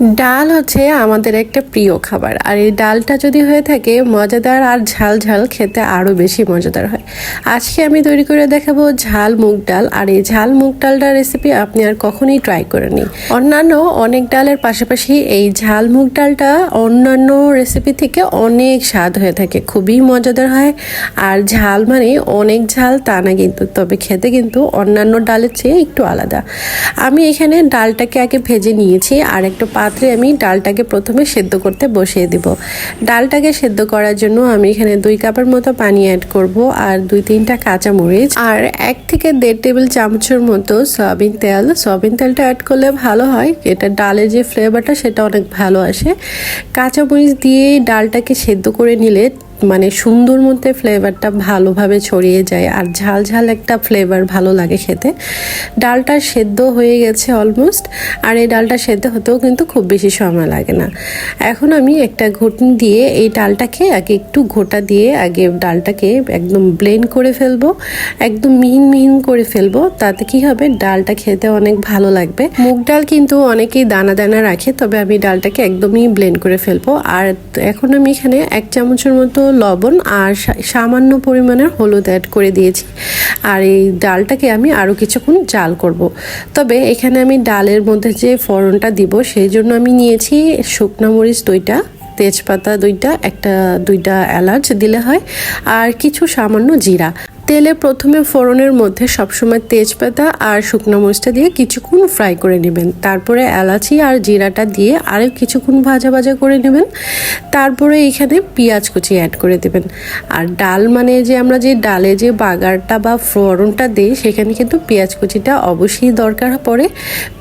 ডাল হচ্ছে আমাদের একটা প্রিয় খাবার, আর এই ডালটা যদি হয়ে থাকে, মজাদার আর ঝাল ঝাল খেতে আরও বেশি মজাদার হয়। আজকে আমি তৈরি করে দেখাবো ঝাল মুগ ডাল, আর এই ঝাল মুগ ডালটার রেসিপি আপনি আর কখনই ট্রাই করেনি অন্যান্য অনেক ডালের পাশাপাশি এই ঝাল মুগ ডালটা অন্যান্য রেসিপি থেকে অনেক স্বাদ হয়ে থাকে, খুবই মজাদার হয়। আর ঝাল মানে অনেক ঝাল, তা না কিন্তু, তবে খেতে কিন্তু অন্যান্য ডালের চেয়ে একটু আলাদা। আমি এখানে ডালটাকে আগে ভেজে নিয়েছি, আর একটা পাত্রে আমি ডালটাকে প্রথমে সেদ্ধ করতে বসিয়ে দিব। ডালটাকে সেদ্ধ করার জন্য আমি এখানে দুই কাপের মতো পানি অ্যাড করব আর দুই তিনটা কাঁচা মরিচ আর এক থেকে দেড় টেবিল চামচের মতো সয়াবিন তেল। সয়াবিন তেলটা অ্যাড করলে ভালো হয়, এটা ডালের যে ফ্লেভারটা সেটা অনেক ভালো আসে। কাঁচা মরিচ দিয়ে ডালটাকে সেদ্ধ করে নিলে মানে সুন্দর মধ্যে ফ্লেভারটা ভালোভাবে ছড়িয়ে যায় আর ঝাল ঝাল একটা ফ্লেভার ভালো লাগে খেতে। ডালটা সেদ্ধ হয়ে গেছে অলমোস্ট আর এই ডালটা সেদ্ধ হতেও কিন্তু খুব বেশি সময় লাগে না। এখন আমি একটা ঘুটনি দিয়ে এই ডালটাকে আগে একটু ঘোটা দিয়ে আগে ডালটাকে একদম ব্লেন্ড করে ফেলব, একদম মিহিন মিহিন করে ফেলব, তাতে কি হবে? ডালটা খেতে অনেক ভালো লাগবে। মুগ ডাল কিন্তু অনেকেই দানা দানা রাখে, তবে আমি ডালটাকে একদমই ব্লেন্ড করে ফেলব। আর এখন আমি এখানে এক চামচের মতো লবণ আর সামান্য পরিমাণের হলুদ অ্যাড করে দিয়েছি আর এই ডালটাকে আমি আরও কিছুক্ষণ জাল করব। তবে এখানে আমি ডালের মধ্যে যে ফোড়নটা দিব, সেই জন্য আমি নিয়েছি শুকনো মরিচ দইটা, তেজপাতা দুইটা, একটা দুইটা এলাচ দিলে হয়, আর কিছু সামান্য জিরা তেলে প্রথমে ফোড়নের মধ্যে সবসময় তেজপাতা আর শুকনো মরিচটা দিয়ে কিছুক্ষণ ফ্রাই করে নেবেন। তারপরে এলাচি আর জিরাটা দিয়ে আরও কিছুক্ষণ ভাজা ভাজা করে নেবেন। তারপরে এখানে পেঁয়াজ কুচি অ্যাড করে দেবেন। আর ডাল মানে যে আমরা যে ডালে যে বাগারটা বা ফোড়নটা দিই, সেখানে কিন্তু পেঁয়াজ কুচিটা অবশ্যই দরকার পড়ে।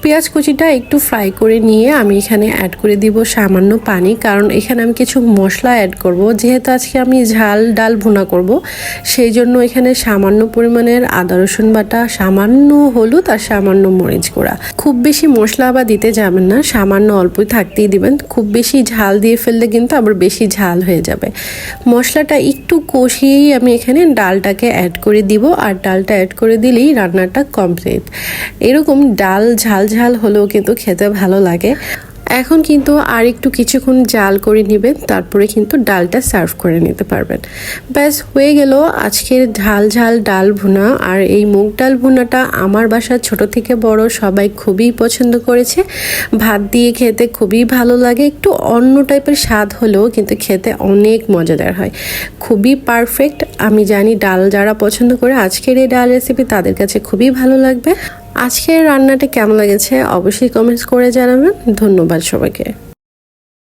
পেঁয়াজ কুচিটা একটু ফ্রাই করে নিয়ে আমি এখানে অ্যাড করে দিব সামান্য পানি, কারণ এখানে আমি কিছু মশলা অ্যাড করব। যেহেতু আজকে আমি ঝাল ডাল ভুনা করব, সেই জন্য এখানে সামান্য পরিমাণের আদা, রসুন বাটা, সামান্য হলুদ আর সামান্য মরিচ গুঁড়া। খুব বেশি মশলা আবার দিতে যাবেন না, সামান্য অল্পই থাকতেই দিবেন। খুব বেশি ঝাল দিয়ে ফেললে কিন্তু আবার বেশি ঝাল হয়ে যাবে। মশলাটা একটু কষিয়েই আমি এখানে ডালটাকে অ্যাড করে দিব আর ডালটা অ্যাড করে দিলেই রান্নাটা কমপ্লিট এরকম ডাল ঝাল ঝাল হলেও কিন্তু খেতে ভালো লাগে। এখন কিন্তু আর একটু কিছুক্ষণ জাল করে নেবেন, তারপরে কিন্তু ডালটা সার্ভ করে নিতে পারবেন। ব্যাস, হয়ে গেল আজকের ঝাল ঝাল ডাল ভুনা। আর এই মুগ ডাল ভুনাটা আমার বাসার ছোট থেকে বড়, সবাই খুবই পছন্দ করেছে। ভাত দিয়ে খেতে খুবই ভালো লাগে। একটু অন্য টাইপের স্বাদ হলেও কিন্তু খেতে অনেক মজাদার হয়। খুবই পারফেক্ট। আমি জানি ডাল যারা পছন্দ করে আজকের এই ডাল রেসিপি তাদের কাছে খুবই ভালো লাগবে। আজকের রান্নাটা কেমন লেগেছে অবশ্যই কমেন্টস করে জানাবেন। ধন্যবাদ সবাইকে।